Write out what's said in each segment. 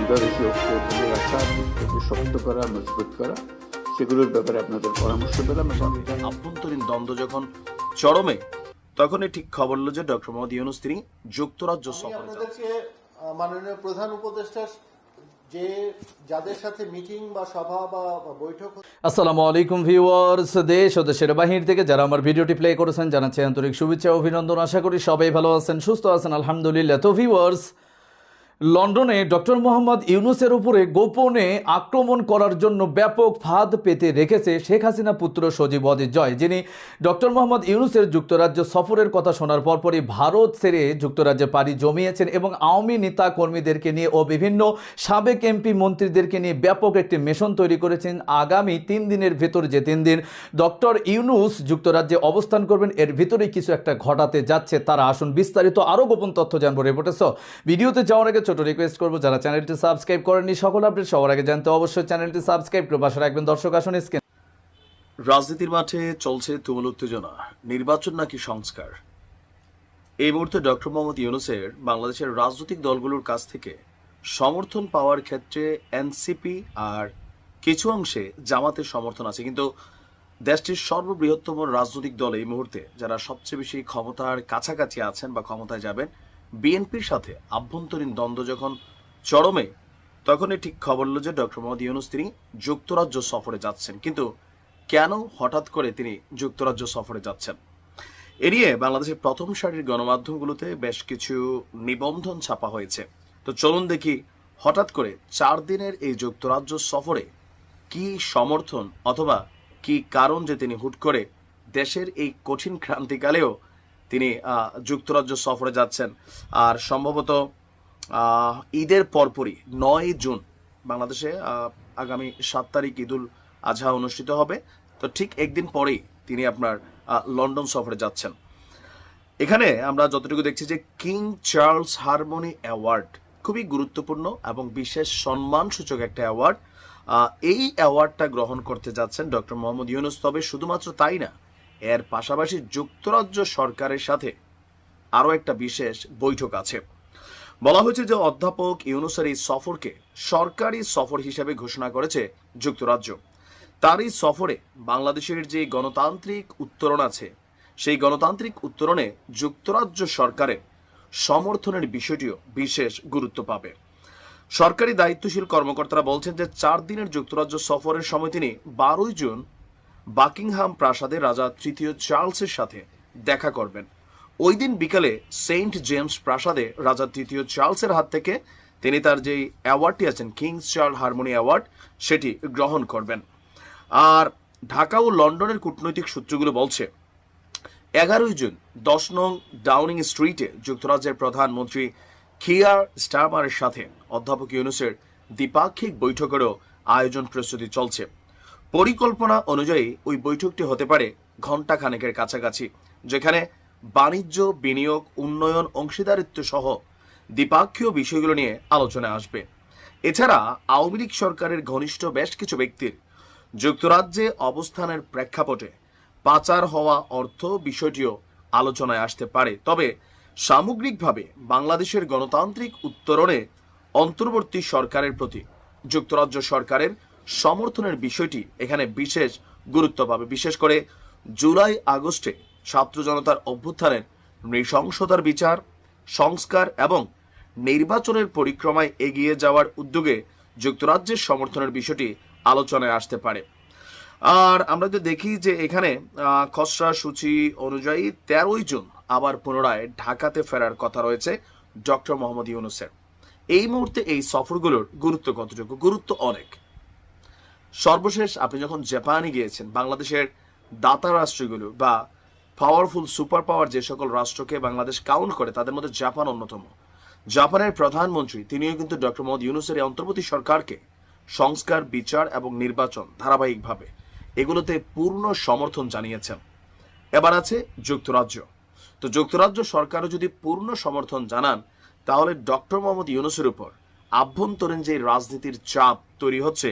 দ্বিধাদেশী ঐক্য রাখা ঐক্যকে শক্ত করা মজবুত করা সেগুলোর ব্যাপারে আপনাদের পরামর্শ পেলাম এবং আভ্যন্তরীণ দ্বন্দ্ব যখন চরমে তখনই ঠিক খবর হলো যে ডক্টর মোহাম্মদ ইউনুস তিনি যুক্তরাজ্য সফরে মাননীয় প্রধান উপদেষ্টা যে যাদের সাথে মিটিং বা সভা বা বৈঠক আসসালামু আলাইকুম ভিউয়ার্স দেশ ও দেশের বাহির থেকে যারা আমার ভিডিওটি প্লে করেছেন জানাচ্ছি আন্তরিক শুভেচ্ছা ও অভিনন্দন। আশা করি সবাই ভালো আছেন সুস্থ আছেন আলহামদুলিল্লাহ। তো ভিউয়ার্স লন্ডনে ডক্টর মোহাম্মদ ইউনুসের উপরে গোপনে আক্রমণ করার জন্য ব্যাপক ফাঁদ পেতে রেখেছে শেখ হাসিনা পুত্র সজীব জয়, যিনি ডক্টর মোহাম্মদ ইউনুসের যুক্তরাজ্য সফরের কথা শোনার পরপরই ভারত ছেড়ে যুক্তরাজ্যে পাড়ি জমিয়েছেন এবং আওয়ামী নেতা কর্মীদেরকে নিয়ে ও বিভিন্ন সাবেক এমপি মন্ত্রীদেরকে নিয়ে ব্যাপক একটি মেশন তৈরি করেছেন। আগামী তিন দিনের ভেতর যে তিন দিন ডক্টর ইউনুস যুক্তরাজ্যে অবস্থান করবেন, এর ভিতরেই কিছু একটা ঘটাতে যাচ্ছে। তারা আসুন বিস্তারিত আরও গোপন তথ্য জানব রিপোর্টে। সো, ভিডিওতে যাওয়ার আগে ছোট রিকোয়েস্ট করব, যারা চ্যানেলটি সাবস্ক্রাইব করেননি, সকল আপডেট সবার আগে জানতে অবশ্যই চ্যানেলটি সাবস্ক্রাইব করে পাশে রাখবেন। দর্শক, আসুন স্ক্রিন রাজনীতির মাঠে চলছে তুমুল উত্তেজনা। নির্বাচন নাকি সংস্কার? এই মুহূর্তে ডক্টর মোহাম্মদ ইউনুসের বাংলাদেশের রাজনৈতিক দলগুলোর কাছ থেকে সমর্থন পাওয়ার ক্ষেত্রে এনসিপি আর কিছু অংশে জামাতের সমর্থন আছে। কিন্তু দেশটির সর্ববৃহত্তম রাজনৈতিক দল এই মুহূর্তে, যারা সবচেয়ে বেশি ক্ষমতার কাছাকাছি আছেন বা ক্ষমতায় যাবেন বিএনপির সাথে আভ্যন্তরীণ দ্বন্দ্ব যখন চরমে, তখনই ঠিক খবর হলো যে ডক্টর মোহাম্মদ ইউনুস তিনি যুক্তরাজ্য সফরে যাচ্ছেন। কিন্তু কেন হঠাৎ করে তিনি যুক্তরাজ্য সফরে যাচ্ছেন? এ নিয়ে বাংলাদেশের প্রথম সারির গণমাধ্যমগুলোতে বেশ কিছু নিবন্ধন ছাপা হয়েছে। তো চলুন দেখি হঠাৎ করে চার দিনের এই যুক্তরাজ্য সফরে কি সমর্থন অথবা কি কারণ যে তিনি হুট করে দেশের এই কঠিন ক্রান্তিকালেও তিনি যুক্তরাজ্য সফরে যাচ্ছেন। আর সম্ভবত ঈদের পরপরই নয় জুন বাংলাদেশে আগামী সাত তারিখ ঈদুল আজহা অনুষ্ঠিত হবে। তো ঠিক একদিন পরেই তিনি আপনার লন্ডন সফরে যাচ্ছেন। এখানে আমরা যতটুকু দেখছি যে কিং চার্লস হারমোনি অ্যাওয়ার্ড খুবই গুরুত্বপূর্ণ এবং বিশেষ সম্মানসূচক একটা অ্যাওয়ার্ড। এই অ্যাওয়ার্ডটা গ্রহণ করতে যাচ্ছেন ডক্টর মোহাম্মদ ইউনুস। তবে শুধুমাত্র তাই না এর পাশাপাশি যুক্তরাজ্য সরকারের সাথে আরও একটা বিশেষ বৈঠক আছে। বলা হয়েছে যে অধ্যাপক ইউনুসের এই সফরকে সরকারি সফর হিসেবে ঘোষণা করেছে যুক্তরাজ্য। তার এই সফরে বাংলাদেশের যে গণতান্ত্রিক উত্তরণ আছে, সেই গণতান্ত্রিক উত্তরণে যুক্তরাজ্য সরকারের সমর্থনের বিষয়টিও বিশেষ গুরুত্ব পাবে। সরকারি দায়িত্বশীল কর্মকর্তারা বলছেন যে চার দিনের যুক্তরাজ্য সফরের সময় তিনি বারোই জুন বাকিংহাম প্রাসাদে রাজা তৃতীয় চার্লসের সাথে দেখা করবেন। ওই দিন বিকালে সেন্ট জেমস প্রাসাদে রাজা তৃতীয় চার্লসের হাত থেকে তিনি তার যেই অ্যাওয়ার্ডটি আছেন, কিংস চার্ল হারমোনি অ্যাওয়ার্ড, সেটি গ্রহণ করবেন। আর ঢাকা ও লন্ডনের কূটনৈতিক সূত্রগুলো বলছে, এগারোই জুন দশ নং ডাউনিং স্ট্রিটে যুক্তরাজ্যের প্রধানমন্ত্রী খিয়ার স্টারমারের সাথে অধ্যাপক ইউনুসের দ্বিপাক্ষিক বৈঠকেরও আয়োজন প্রস্তুতি চলছে। পরিকল্পনা অনুযায়ী ওই বৈঠকটি হতে পারে ঘণ্টা খানেকের কাছাকাছি, যেখানে বাণিজ্য, বিনিয়োগ, উন্নয়ন, অংশীদারিত্ব সহ দ্বিপাক্ষীয় বিষয়গুলো নিয়ে আলোচনা আসবে। এছাড়া আওয়ামী লীগ সরকারের ঘনিষ্ঠ বেশ কিছু ব্যক্তির যুক্তরাজ্যে অবস্থানের প্রেক্ষাপটে পাচার হওয়া অর্থ বিষয়টিও আলোচনায় আসতে পারে। তবে সামগ্রিকভাবে বাংলাদেশের গণতান্ত্রিক উত্তরণে অন্তর্বর্তী সরকারের প্রতি, যুক্তরাজ্য সরকারের সমর্থনের বিষয়টি এখানে বিশেষ গুরুত্ব পাবে বিশেষ করে জুলাই আগস্টে ছাত্র জনতার অভ্যুত্থানের নৃশংসতার বিচার, সংস্কার এবং নির্বাচনের পরিক্রমায় এগিয়ে যাওয়ার উদ্যোগে যুক্তরাজ্যের সমর্থনের বিষয়টি আলোচনায় আসতে পারে। আর আমরা যদি দেখি যে এখানে খসড়া সূচি অনুযায়ী তেরোই জুন আবার পুনরায় ঢাকাতে ফেরার কথা রয়েছে ডক্টর মোহাম্মদ ইউনুসের। এই মুহূর্তে এই সফরগুলোর গুরুত্ব কতটুকু? গুরুত্ব অনেক। সর্বশেষ আপনি যখন জাপানে গিয়েছেন, বাংলাদেশের দাতা রাষ্ট্রগুলো বা পাওয়ারফুল সুপার পাওয়ার যে সকল রাষ্ট্রকে বাংলাদেশ কাউন্ট করে, তাদের মধ্যে জাপান অন্যতম। জাপানের প্রধানমন্ত্রী, তিনিও কিন্তু ডক্টর মোহাম্মদ ইউনুসের এই অন্তর্বর্তী সরকারকে সংস্কার, বিচার এবং নির্বাচন ধারাবাহিকভাবে এগুলোতে পূর্ণ সমর্থন জানিয়েছেন। এবার আছে যুক্তরাজ্য। তো যুক্তরাজ্য সরকারও যদি পূর্ণ সমর্থন জানান, তাহলে ডক্টর মোহাম্মদ ইউনুসের উপর আভ্যন্তরীণ যে রাজনীতির চাপ তৈরি হচ্ছে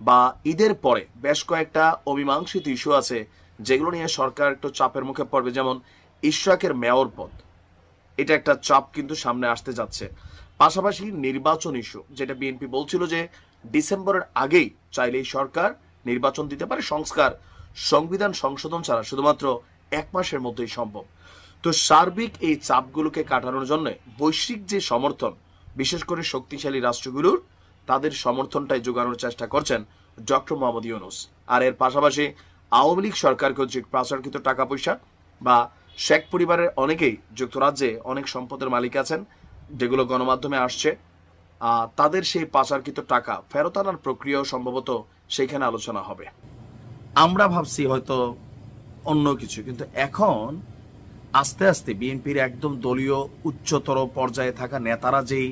বা ঈদের পরে বেশ কয়েকটা অমীমাংসিত ইস্যু আছে যেগুলো নিয়ে সরকার একটু চাপের মুখে পড়বে, যেমন ইশরাকের মেয়র পদ। এটা একটা চাপ কিন্তু সামনে আসতে যাচ্ছে। পাশাপাশি নির্বাচন ইস্যু, যেটা বিএনপি বলছিল যে ডিসেম্বরের আগেই চাইলেই সরকার নির্বাচন দিতে পারে। সংস্কার, সংবিধান সংশোধন ছাড়া শুধুমাত্র এক মাসের মধ্যেই সম্ভব। তো সার্বিক এই চাপগুলোকে কাটানোর জন্য বৈশ্বিক যে সমর্থন, বিশেষ করে শক্তিশালী রাষ্ট্রগুলোর তাদের সমর্থনটাই যোগানোর চেষ্টা করছেন ডক্টর মোহাম্মদ ইউনুস। আর এর পাশাপাশি আওয়ামী লীগ সরকার কর্তৃক পাচারকৃত টাকা পয়সা বা শেখ পরিবারের অনেকেই যুক্তরাজ্যে অনেক সম্পদের মালিক আছেন, যেগুলো গণমাধ্যমে আসছে তাদের সেই পাচারকৃত টাকা ফেরত আনার প্রক্রিয়াও সম্ভবত সেইখানে আলোচনা হবে। আমরা ভাবছি হয়তো অন্য কিছু, কিন্তু এখন আস্তে আস্তে বিএনপির একদম দলীয় উচ্চতর পর্যায়ে থাকা নেতারা যেই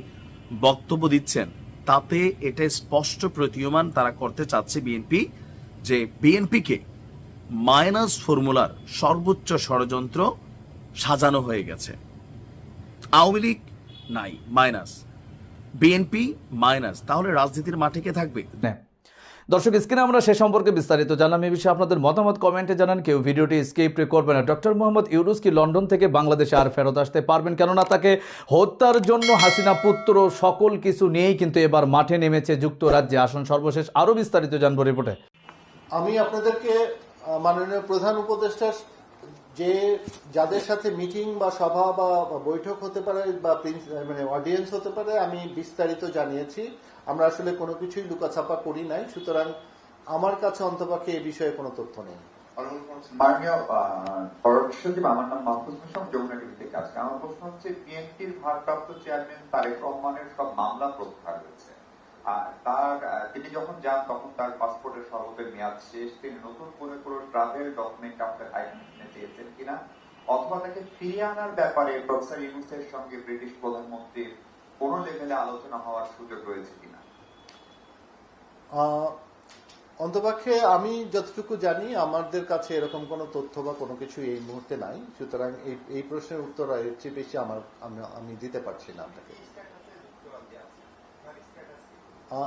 বক্তব্য দিচ্ছেন তাতে এটা স্পষ্ট প্রতীয়মান তারা করতে চাচ্ছে বিএনপি যে বিএনপিকে মাইনাস ফর্মুলার সর্বোচ্চ ষড়যন্ত্র সাজানো হয়ে গেছে। আওয়ামী লীগ নাই মাইনাস বিএনপি মাইনাস তাহলে রাজনীতির মাঠে কে থাকবে? হ্যাঁ। দর্শক, স্ক্রিনে আমরা সে সম্পর্কে বিস্তারিত জানলাম। এ বিষয়ে আপনাদের মতামত কমেন্টে জানান। কেউ ভিডিওটি স্কিপ করবে না। ডক্টর মোহাম্মদ ইউনুস কি লন্ডন থেকে বাংলাদেশে আর ফেরত আসতে পারবেন? কেননা তাকে হত্যার জন্য হাসিনা পুত্র সকল কিছু নিয়েই কিন্তু এবার মাঠে নেমেছে যুক্তরাজ্যে। আসন সর্বশেষ আরও বিস্তারিত জানব রিপোর্টে। আমি আপনাদেরকে মাননীয় প্রধান উপদেষ্টা যে, যাদের সাথে মিটিং বা সভা বা বৈঠক হতে পারে বা মানে অডিয়েন্স হতে পারে, আমি বিস্তারিত জানিয়েছি। আমরা আসলে কোনো কিছুই লুকাছাপা করি নাই, সুতরাং আমার কাছে অন্তপক্ষে এ বিষয়ে কোনো তথ্য নেই। তার তিনি যখন যান, তখন তার শেষ। তিনি নতুন করে কোনো চেয়েছেন কিনা? অথবা তাকে ফিরিয়ে আনার ব্যাপারে সঙ্গে ব্রিটিশ প্রধানমন্ত্রীর লেভেলে আলোচনা হওয়ার সুযোগ রয়েছে কিনা? অন্তপক্ষে আমি যতটুকু জানি, আমাদের কাছে এরকম তথ্য বা কোনো কিছু এই মুহূর্তে নাই। সুতরাং এই প্রশ্নের উত্তর বেশি আমার, আমি- দিতে পারছি না আপনাকে।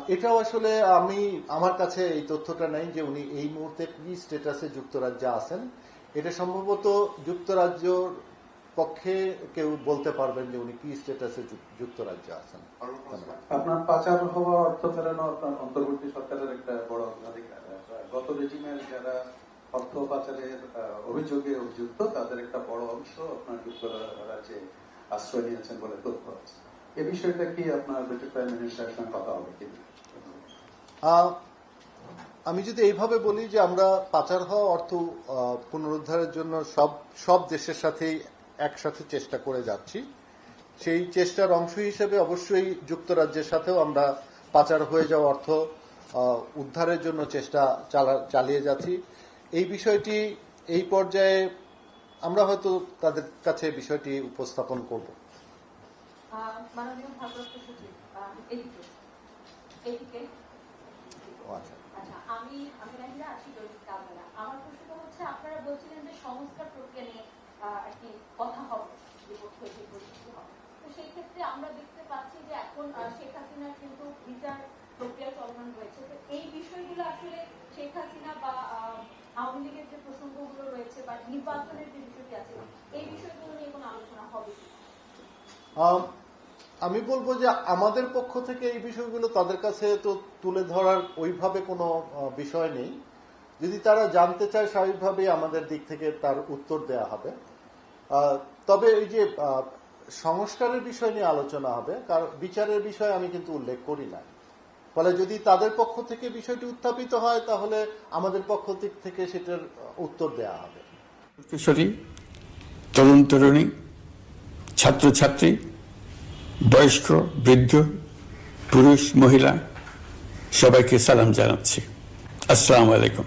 এটাও আসলে আমি, আমার কাছে এই তথ্যটা নেই যে উনি এই মুহূর্তে কি স্টেটাসে যুক্তরাজ্যে আছেন। এটা সম্ভবত যুক্তরাজ্যর পক্ষে কেউ বলতে পারবেন যে উনি কি স্টেটাসে যুক্তরাজ্যে আছেন। আপনার পাচার হওয়া অর্থ ফেরানো আপনার অন্তর্বর্তী সরকারের একটা বড় অগ্রাধিকার। গত রেজিমের যারা অর্থ পাচারের অভিযোগে অভিযুক্ত তাদের একটা বড় অংশ আপনার যুক্তরাজ্যে আশ্রয় নিয়েছেন বলে তথ্য আছে। এ বিষয়টা কি আপনার ব্রিটিশ প্রাইম মিনিস্টারের সঙ্গে কথা হবে আহ, আমি যদি এইভাবে বলি যে আমরা পাচার হওয়া অর্থ আহ, পুনরুদ্ধারের জন্য সব সব দেশের সাথেই একসাথে চেষ্টা করে যাচ্ছি। সেই চেষ্টার অংশ হিসেবে অবশ্যই যুক্তরাজ্যের সাথেও আমরা পাচার হয়ে যাওয়া অর্থ উদ্ধারের জন্য চেষ্টা চালিয়ে যাচ্ছি। এই বিষয়টি এই পর্যায়ে আমরা হয়তো তাদের কাছে বিষয়টি উপস্থাপন করব। আচ্ছা। আচ্ছা আমি আমি আমার প্রশ্নটা হচ্ছে আপনারা বলছিলেন যে সংস্কার প্রক্রিয়া নিয়ে একটি কথা হবে রিপোর্ট হয়েছে পরিস্থিতি হবে। তো সেই ক্ষেত্রে আমরা দেখতে পাচ্ছি যে এখন শেখ হাসিনার কিন্তু বিচার প্রক্রিয়া চলমান রয়েছে। তো এই বিষয়গুলো আসলে শেখ হাসিনা বা আওয়ামী লীগের যে প্রসঙ্গগুলো রয়েছে বা নির্বাচনের যে বিষয়টি আছে এই বিষয়গুলো নিয়ে কোনো আলোচনা হবে? আমি বলব যে আমাদের পক্ষ থেকে এই বিষয়গুলো তাদের কাছে তো তুলে ধরার ওইভাবে কোনো বিষয় নেই। যদি তারা জানতে চায়, স্বাভাবিকভাবেই আমাদের দিক থেকে তার উত্তর দেয়া হবে। তবে এই যে সংস্কারের বিষয় নিয়ে আলোচনা হবে, কারণ বিচারের বিষয় আমি কিন্তু উল্লেখ করি না। ফলে যদি তাদের পক্ষ থেকে বিষয়টি উত্থাপিত হয়, তাহলে আমাদের পক্ষ থেকে সেটার উত্তর দেয়া হবে। কিশোরী, তরুণ তরুণী, ছাত্রছাত্রী, বয়স্ক, বৃদ্ধ, পুরুষ, মহিলা, সবাইকে সালাম জানাচ্ছি। আসসালামু আলাইকুম।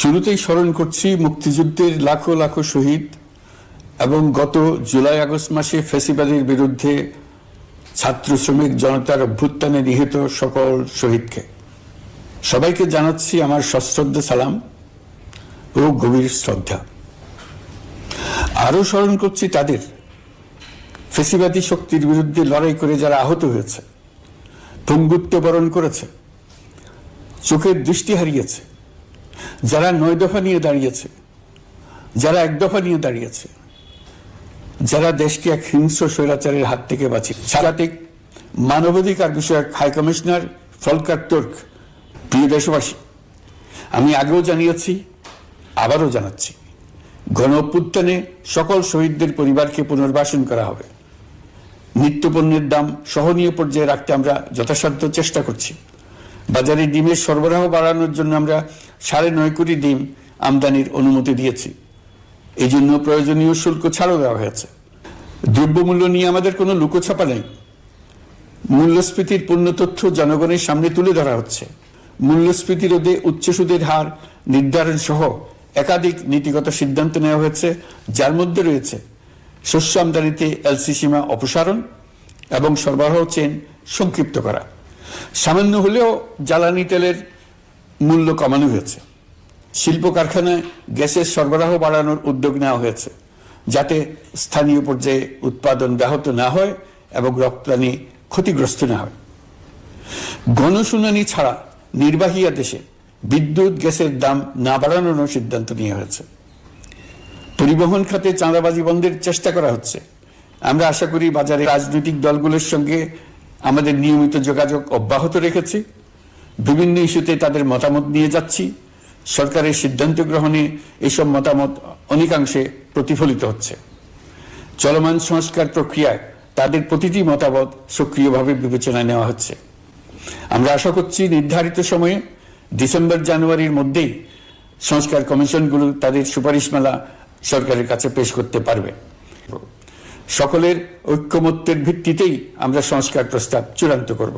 শুরুতেই স্মরণ করছি মুক্তিযুদ্ধের লাখো লাখো শহীদ এবং গত জুলাই আগস্ট মাসে ফেসিবাদের বিরুদ্ধে ছাত্র শ্রমিক জনতার অভ্যুত্থানে নিহত সকল শহীদকে। সবাইকে জানাচ্ছি আমার সশ্রদ্ধ সালাম ও গভীর শ্রদ্ধা। আরও স্মরণ করছি তাদের ফেসিবাদী শক্তির বিরুদ্ধে লড়াই করে যারা আহত হয়েছে, পঙ্গুত্ব বরণ করেছে, চোখের দৃষ্টি হারিয়েছে যারা নয় দফা নিয়ে দাঁড়িয়েছে, যারা এক দফা নিয়ে দাঁড়িয়েছে, যারা দেশকে এক হিংস্র স্বৈরাচারের হাত থেকে বাঁচিয়ে সাংঘাতিক মানবাধিকার বিষয়ক হাই কমিশনার ফলকার তুর্ক, প্রিয় দেশবাসী, আমি আগেও জানিয়েছি, আবারও জানাচ্ছি গণ অভ্যুত্থানে সকল শহীদদের পরিবারকে পুনর্বাসন করা হবে। নিত্যপণ্যের দাম সহনীয় পর্যায়ে রাখতে আমরা যথাসাধ্য চেষ্টা করছি। বাজারে ডিমের সরবরাহ বাড়ানোর জন্য আমরা সাড়ে নয় কোটি ডিম আমদানির অনুমতি দিয়েছি। এই জন্য প্রয়োজনীয় শুল্ক ছাড়ও দেওয়া হয়েছে। দ্রব্যমূল্য নিয়ে আমাদের কোনো লুকোছাপা নেই। মূল্যস্ফীতির পূর্ণ তথ্য জনগণের সামনে তুলে ধরা হচ্ছে। মূল্যস্ফীতি রোধে উচ্চ সুদের হার নির্ধারণ সহ একাধিক নীতিগত সিদ্ধান্ত নেওয়া হয়েছে, যার মধ্যে রয়েছে শস্য আমদানিতে এলসি সীমা অপসারণ এবং সরবরাহ চেন সংক্ষিপ্ত করা। সামান্য হলেও জ্বালানি তেলের মূল্য কমানো হয়েছে। শিল্প কারখানায় গ্যাসের সরবরাহ বাড়ানোর উদ্যোগ নেওয়া হয়েছে, যাতে স্থানীয় পর্যায়ে উৎপাদন ব্যাহত না হয় এবং রপ্তানি ক্ষতিগ্রস্ত না হয়। গণশুনানি ছাড়া নির্বাহী আদেশে বিদ্যুৎ গ্যাসের দাম না বাড়ানোর সিদ্ধান্ত নেওয়া হয়েছে। পরিবহন খাতে চাঁদাবাজি বন্ধের চেষ্টা করা হচ্ছে। আমরা আশা করি বাজারে রাজনৈতিক দলগুলোর সঙ্গে আমাদের নিয়মিত যোগাযোগ অব্যাহত রেখেছি। বিভিন্ন ইস্যুতে তাদের মতামত নিয়ে যাচ্ছি। সরকারের সিদ্ধান্ত গ্রহণে এসব মতামত অনেকাংশে প্রতিফলিত হচ্ছে। চলমান সংস্কার প্রক্রিয়ায় তাদের প্রতিটি মতামত সক্রিয়ভাবে বিবেচনায় নেওয়া হচ্ছে। আমরা আশা করছি নির্ধারিত সময়ে ডিসেম্বর, জানুয়ারির মধ্যেই সংস্কার কমিশনগুলো তাদের সুপারিশমালা সরকারের কাছে পেশ করতে পারবে। সকলের ঐক্যমত্যের ভিত্তিতেই আমরা সংস্কার প্রস্তাব চূড়ান্ত করব।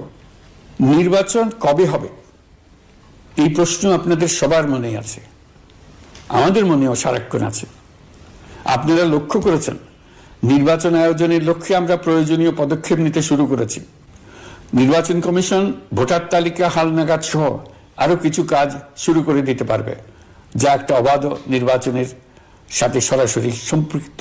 নির্বাচন কবে হবে? এই প্রশ্ন আপনাদের সবার মনে আছে। আমাদের মনেও সারাক্ষণ আছে। আপনারা লক্ষ্য করেছেন, নির্বাচন আয়োজনের লক্ষ্যে আমরা প্রয়োজনীয় পদক্ষেপ নিতে শুরু করেছি। নির্বাচন কমিশন ভোটার তালিকা হালনাগাদ সহ আরও কিছু কাজ শুরু করে দিতে পারবে, যা একটা অবাধ নির্বাচনের সাথে সরাসরি সম্পৃক্ত।